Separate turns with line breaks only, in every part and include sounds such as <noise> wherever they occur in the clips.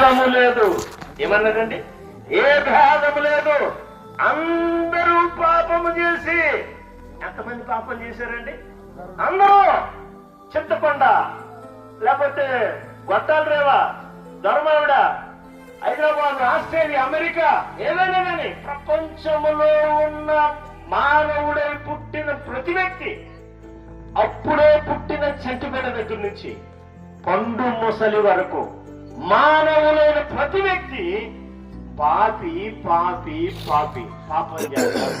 భేదము లేదు. ఏమన్నాడండి ఏ భేదము లేదు. అందరూ పాపము చేసి. ఎంతమంది పాపం చేశారండి? అందరూ చింతకొండ లేకపోతే గొట్టాల రేవా ధర్మావిడ హైదరాబాద్ ఆస్ట్రేలియా అమెరికా ఏదైనా కానీ ప్రపంచంలో ఉన్న మానవుడై పుట్టిన ప్రతి వ్యక్తి అప్పుడే పుట్టిన చెట్టు దగ్గర నుంచి పండు ముసలి వరకు మానవులైన ప్రతి వ్యక్తి పాపి పాపి పాపి. పాపం చేస్తారు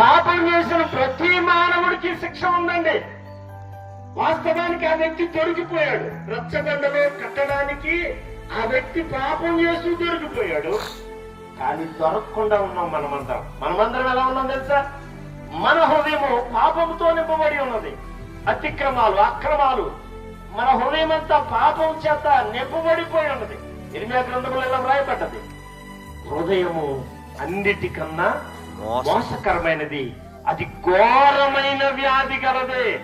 పాపం చేసిన ప్రతి మానవుడికి శిక్ష ఉందండి. వాస్తవానికి ఆ వ్యక్తి దొరికిపోయాడు రచ్చబండలో కట్టడానికి ఆ వ్యక్తి పాపం చేస్తూ దొరికిపోయాడు కానీ దొరకకుండా ఉన్నాం మనమందరం. మనమందరం ఎలా ఉన్నాం తెలుసా? మన హృదయము పాపంతో నింపబడి ఉన్నది. అతిక్రమాలు అక్రమాలు మన హృదయం అంతా పాపం చేత నింపబడిపోయి ఉన్నది. ఇరిమియా గ్రంథములు ఇలా వ్రాయబడ్డది. హృదయము అన్నిటికన్నా మోసకరమైనది. అది ఘోరమైన వ్యాధి గలదే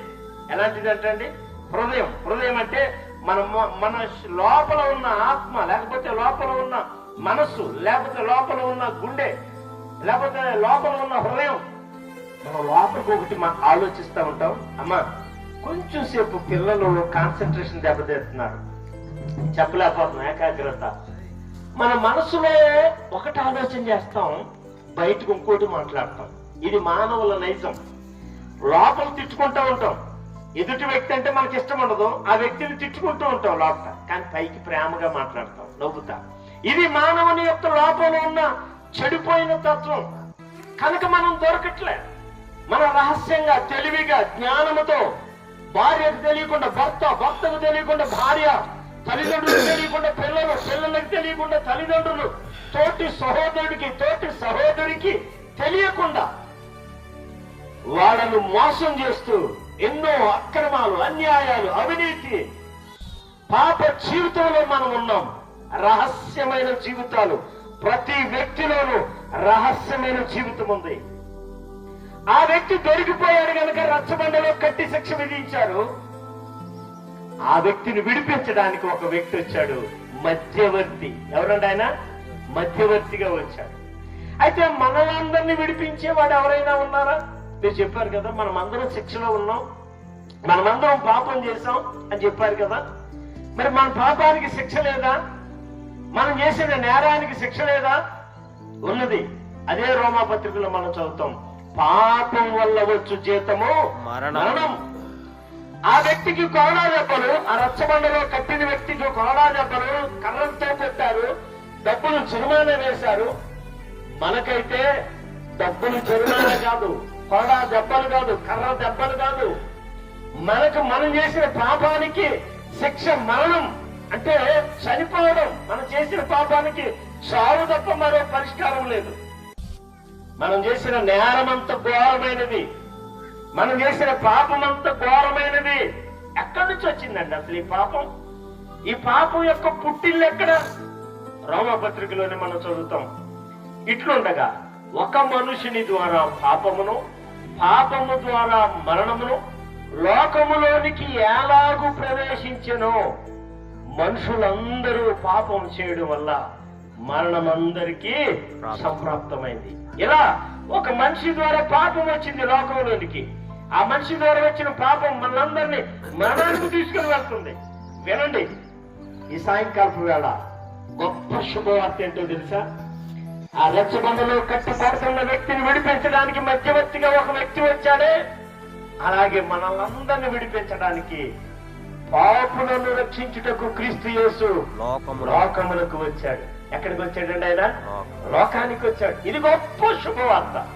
ఎలాంటిది అంటే హృదయం. హృదయం అంటే మన మన లోపల ఉన్న ఆత్మ లేకపోతే లోపల ఉన్న మనస్సు లేకపోతే లోపల ఉన్న గుండె లేకపోతే లోపల ఉన్న హృదయం. మనం లోపలికి ఒకటి ఆలోచిస్తూ ఉంటాం. అమ్మా కొంచెం సేపు పిల్లలు కాన్సన్ట్రేషన్ దెబ్బతీస్తున్నారు. చెప్పలేకపోతున్నాం ఏకాగ్రత. మన మనసులో ఒకటి ఆలోచన చేస్తాం బయటకు ఇంకోటి మాట్లాడతాం. ఇది మానవుల నైజం. లోపల తిట్టుకుంటూ ఉంటాం. ఎదుటి వ్యక్తి అంటే మనకి ఇష్టం ఉండదు ఆ వ్యక్తిని తిట్టుకుంటూ ఉంటాం లోపల. కానీ పైకి ప్రేమగా మాట్లాడతాం నవ్వుతా. ఇది మానవుని యొక్క లోపల ఉన్న చెడిపోయిన తత్వం. కనుక మనం దొరకట్లే. మన రహస్యంగా తెలివిగా జ్ఞానముతో భార్యకు తెలియకుండా భర్త భర్తకు తెలియకుండా భార్య తల్లిదండ్రులకు తెలియకుండా పిల్లలు పిల్లలకు తెలియకుండా తల్లిదండ్రులు తోటి సహోదరుడికి తోటి సహోదరికి తెలియకుండా వాళ్ళను మోసం చేస్తూ ఎన్నో అక్రమాలు అన్యాయాలు అవినీతి పాప జీవితంలో మనం ఉన్నాం. రహస్యమైన జీవితాలు. ప్రతి వ్యక్తిలోనూ రహస్యమైన జీవితం ఉంది. ఆ వ్యక్తి దొరికిపోయాడు కనుక రచ్చబండలో కట్టి శిక్ష విధించారు. ఆ వ్యక్తిని విడిపించడానికి ఒక వ్యక్తి వచ్చాడు మధ్యవర్తి. ఎవరండి ఆయన? మధ్యవర్తిగా వచ్చాడు. అయితే మనలందరినీ విడిపించేవాడు ఎవరైనా ఉన్నారా? మీరు చెప్పారు కదా మనం అందరం శిక్షలో ఉన్నాం. మనమందరం పాపం చేశాం అని చెప్పారు కదా. మరి మన పాపానికి శిక్ష లేదా? మనం చేసిన నేరానికి శిక్ష లేదా? ఉన్నది. అదే రోమా పత్రికలో మనం చదువుతాం. పాపం వల్ల వచ్చు జీతము
మరణం.
ఆ వ్యక్తికి కొరడా దెబ్బలు ఆ రచ్చబండలో కట్టిన వ్యక్తికి కొరడా దెబ్బలు కర్రలతో కొట్టారు డబ్బులు జరిమానా వేశారు. మనకైతే డబ్బులు జరిమానా కాదు కొరడా దెబ్బలు కాదు కర్ర దెబ్బలు కాదు. మనకు మనం చేసిన పాపానికి శిక్ష మరణం. అంటే చనిపోవడం మనం చేసిన పాపానికి చావు తప్ప మరో పరిష్కారం లేదు. మనం చేసిన నేరం అంత ఘోరమైనది. మనం చేసిన పాపం అంత ఘోరమైనది. ఎక్కడి నుంచి వచ్చిందండి అసలు ఈ పాపం? ఈ పాపం యొక్క పుట్టిల్లు ఎక్కడ? రోమపత్రికలోనే మనం చదువుతాం. ఇట్లుండగా ఒక మనుషుని ద్వారా పాపమును పాపము ద్వారా మరణమును లోకములోనికి ఎలాగూ ప్రవేశించెనో మనుషులందరూ పాపం చేయడం వల్ల మరణం అందరికీ సంప్రాప్తమైంది. ఇలా ఒక మనిషి ద్వారా పాపం వచ్చింది లోకంలోనికి. ఆ మనిషి ద్వారా వచ్చిన పాపం మనందరినీ మరణానికి తీసుకుని వెళ్తుంది. వినండి. ఈ సాయంకాలపు వేళ గొప్ప శుభవార్త ఏంటో తెలుసా? ఆ రచ్చబండలో కట్టబడుతున్న వ్యక్తిని విడిపించడానికి మధ్యవర్తిగా ఒక వ్యక్తి వచ్చాడే. అలాగే మనల్ని విడిపించడానికి పాపులను రక్షించుటకు క్రీస్తు యేసు
లోకములో.
లోకములకు వచ్చాడు. ఎక్కడికి వచ్చాడండి ఆయన?
లోకం.
లోకానికి వచ్చాడు. ఇది గొప్ప శుభవార్త.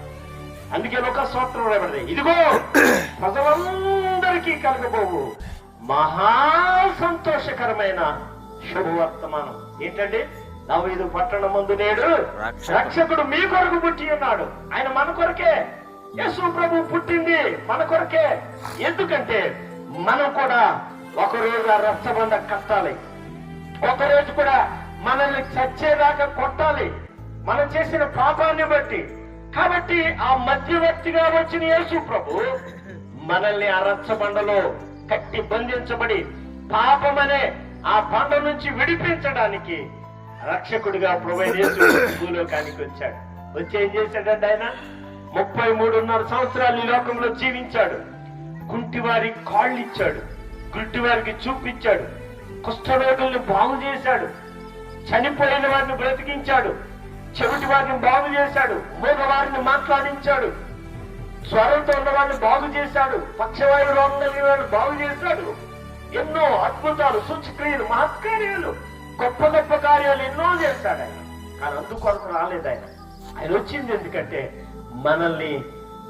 అందుకే లోక సూత్రం రాయబడింది ఇదిగో <coughs> ప్రజలందరికీ కలగబోవు. మహా సంతోషకరమైన శుభవర్తమానం ఏంటండి? నవీదు పట్టణం ముందు నేడు
రక్షకుడు.
రక్షకుడు మీ కొరకు పుట్టి ఉన్నాడు. ఆయన మన కొరకే. యేసు ప్రభు పుట్టింది మన కొరకే. ఎందుకంటే మనం కూడా ఒకరోజు ఆ రచ్చబండ కట్టాలి. ఒకరోజు కూడా మనల్ని చచ్చేదాకా కొట్టాలి. మనం చేసిన పాపాన్ని బట్టి. కాబట్టి ఆ మధ్యవర్తిగా వచ్చిన యేసు ప్రభు మనల్ని ఆ రచ్చబండలో కట్టి బంధించబడి పాపమనే ఆ బండ నుంచి విడిపించడానికి రక్షకుడిగా ప్రొవైడ్ చేసి భూలోకానికి వచ్చాడు. వచ్చి ఏం చేశాడంటే ఆయన? ముప్పై మూడున్నర సంవత్సరాలు ఈ లోకంలో జీవించాడు. కుంటివారి కాళ్ళు ఇచ్చాడు గుడ్డివారికి చూపించాడు. కుష్ఠరోగుల్ని బాగు చేశాడు. చనిపోయిన వారిని బ్రతికించాడు. చెవిటి వారిని బాగు చేశాడు. మూగవారిని మాట్లాడించాడు. స్వరంతో ఉన్న వాళ్ళని బాగు చేశాడు. పక్షవాయు రోగం కలిగిన వాడిని బాగు చేశాడు. ఎన్నో అద్భుతాలు సూచక్రియలు మహత్కార్యాలు గొప్ప గొప్ప కార్యాలు ఎన్నో చేశాడు ఆయన. కానీ అందుకొరకు రాలేదు ఆయన. ఆయన వచ్చింది ఎందుకంటే మనల్ని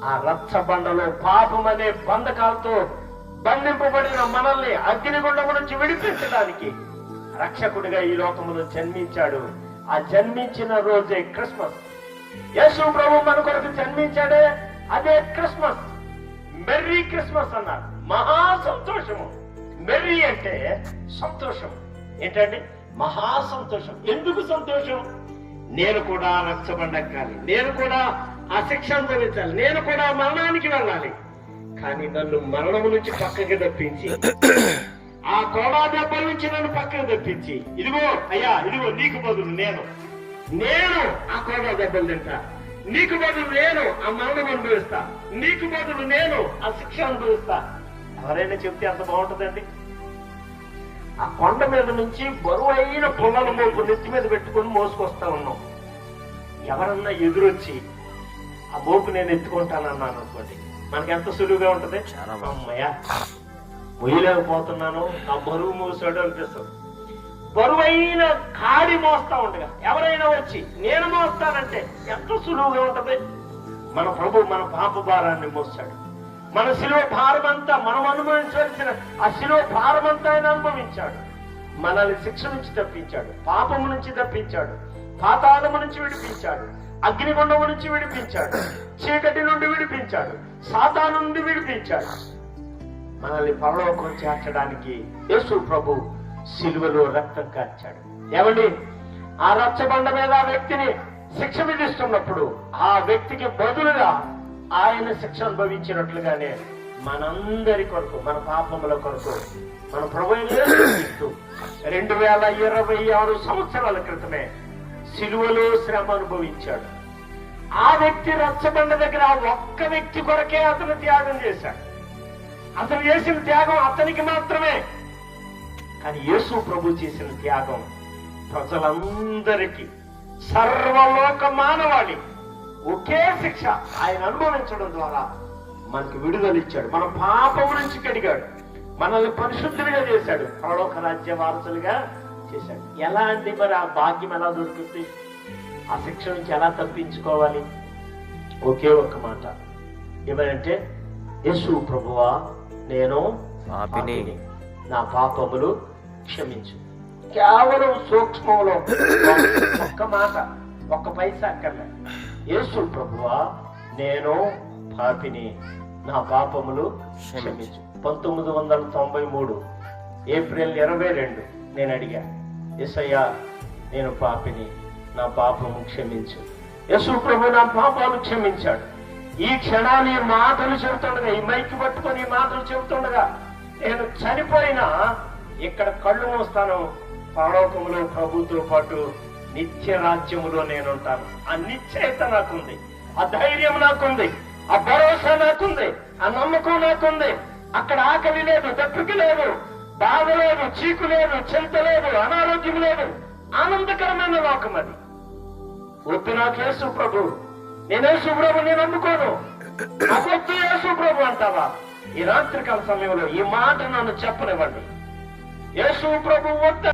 ఆ రచ్చబండలో పాపం అనే బంధకాలతో బంధింపబడిన మనల్ని అగ్నిగుండం నుంచి విడిపించడానికి రక్షకుడిగా ఈ లోకములో జన్మించాడు. ఆ జన్మించిన రోజే క్రిస్మస్. యేసు ప్రభు మన కొరకు జన్మించాడే అదే క్రిస్మస్. మెర్రీ క్రిస్మస్ అన్నారు. మహా సంతోషము. మెర్రీ అంటే సంతోషం. ఏంటండి? మహా సంతోషం. ఎందుకు సంతోషం? నేను కూడా రచ్చబండక్కాలి నేను కూడా ఆ శిక్ష అనుభవించాలి. నేను కూడా మరణానికి వెళ్ళాలి. కానీ నన్ను మరణము నుంచి పక్కకి తప్పించి ఆ కోడా దెబ్బల నుంచి నన్ను పక్కకు తప్పించి. ఇదిగో అయ్యా ఇదిగో నీకు బదులు నేను. నేను ఆ కోడా దెబ్బలు తింటా. నీకు బదులు నేను ఆ మరణం అనుభవిస్తా. నీకు బదులు నేను ఆ శిక్ష అనుభవిస్తా. ఎవరైనా చెప్తే అంత బాగుంటుందండి? ఆ కొండ మీద నుంచి బరువైన పొలాల మోపు నెత్తి మీద పెట్టుకొని మోసుకొస్తా ఉన్నాం. ఎవరన్నా ఎదురొచ్చి ఆ మోపు నేను ఎత్తుకుంటానన్నాను అనుకోండి. మనకి ఎంత సులువుగా ఉంటది. అమ్మయ్యా. మొయ్యలేకపోతున్నాను నా బరువు మోసాడు అనిపిస్తుంది. బరువైన కాడి మోస్తా ఉండగా ఎవరైనా వచ్చి నేను మోస్తానంటే ఎంత సులువుగా ఉంటది? మన ప్రభు మన పాప భారాన్ని మోస్తాడు. మన శిలువ భారమంతా మనం అనుభవించవలసిన ఆ శిలువ భారమంతా ఆయన అనుభవించాడు. మనల్ని శిక్ష నుంచి తప్పించాడు పాపము నుంచి తప్పించాడు పాతాళము నుంచి విడిపించాడు అగ్నిగుండము నుంచి విడిపించాడు చీకటి నుండి విడిపించాడు సాతాను నుండి విడిపించాడు. మనల్ని పరలోకం చేర్చడానికి యేసు ప్రభు సిలువలో రక్తం కార్చాడు. ఏమండి? ఆ రచ్చబండ మీద ఆ వ్యక్తిని శిక్ష విధిస్తున్నప్పుడు ఆ వ్యక్తికి బదులుగా ఆయన శిక్ష అనుభవించినట్లుగానే మనందరి కొరకు మన పాపముల కొరకు మన ప్రభు రెండు వేల ఇరవై ఆరు సంవత్సరాల క్రితమే సిలువలో శ్రమ అనుభవించాడు. ఆ వ్యక్తి రచ్చబండ దగ్గర ఆ ఒక్క వ్యక్తి కొరకే అతను త్యాగం చేశాడు. అతను చేసిన త్యాగం అతనికి మాత్రమే. కానీ యేసు ప్రభు చేసిన త్యాగం ప్రజలందరికీ సర్వలోక మానవాళి ఒకే శిక్ష ఆయన అనుభవించడం ద్వారా మనకి విడుదలిచ్చాడు మన పాపం నుంచి కడిగాడు. మనల్ని పరిశుద్ధులుగా చేశాడు. పరలోక రాజ్య వారసులుగా చేశాడు. ఎలా అంటే మరి ఆ భాగ్యం ఎలా దొరుకుతుంది? ఆ శిక్ష నుంచి ఎలా తప్పించుకోవాలి? ఒకే ఒక్క మాట. ఏమనంటే యేసు ప్రభువా నేను
పాపిని.
నా పాపములు క్షమించు. కేవలం సూక్ష్మంలో ఒక్క మాట ఒక్క పైసా అక్కర్లే. యేసు ప్రభువా నేను పాపిని. నా పాపములు క్షమించు. పంతొమ్మిది వందల తొంభై మూడు ఏప్రిల్ ఇరవై రెండు నేను అడిగా ఎస్ఐయా నేను పాపిని. నా పాపము క్షమించు. యశు ప్రభు నా పాపాలు క్షమించాడు. ఈ క్షణాన్ని ఈ మాటలు చెబుతుండగా ఈ మైక్ పట్టుకొని ఈ మాటలు చెబుతుండగా నేను చనిపోయినా ఇక్కడ కళ్ళు మూస్తాను. పరలోకములో ప్రభుతో పాటు నిత్య రాజ్యములో నేను ఉంటాను ఆ నిశ్చయత నాకుంది ఆ ధైర్యం నాకుంది ఆ భరోసా నాకుంది ఆ నమ్మకం నాకుంది. అక్కడ ఆకలి లేదు దప్పిక లేదు బాధ లేదు చీకు లేదు చింత లేదు అనారోగ్యం లేదు. ఆనందకరమైన లోకం అది. వద్దు నాకు ప్రభు. నేనే సుప్రభు నేను అనుకోను నాకు వద్దు అంటావా? ఈ రాత్రికాల సమయంలో ఈ మాట నన్ను చెప్పనివ్వండి. ఏ ప్రభు వద్ద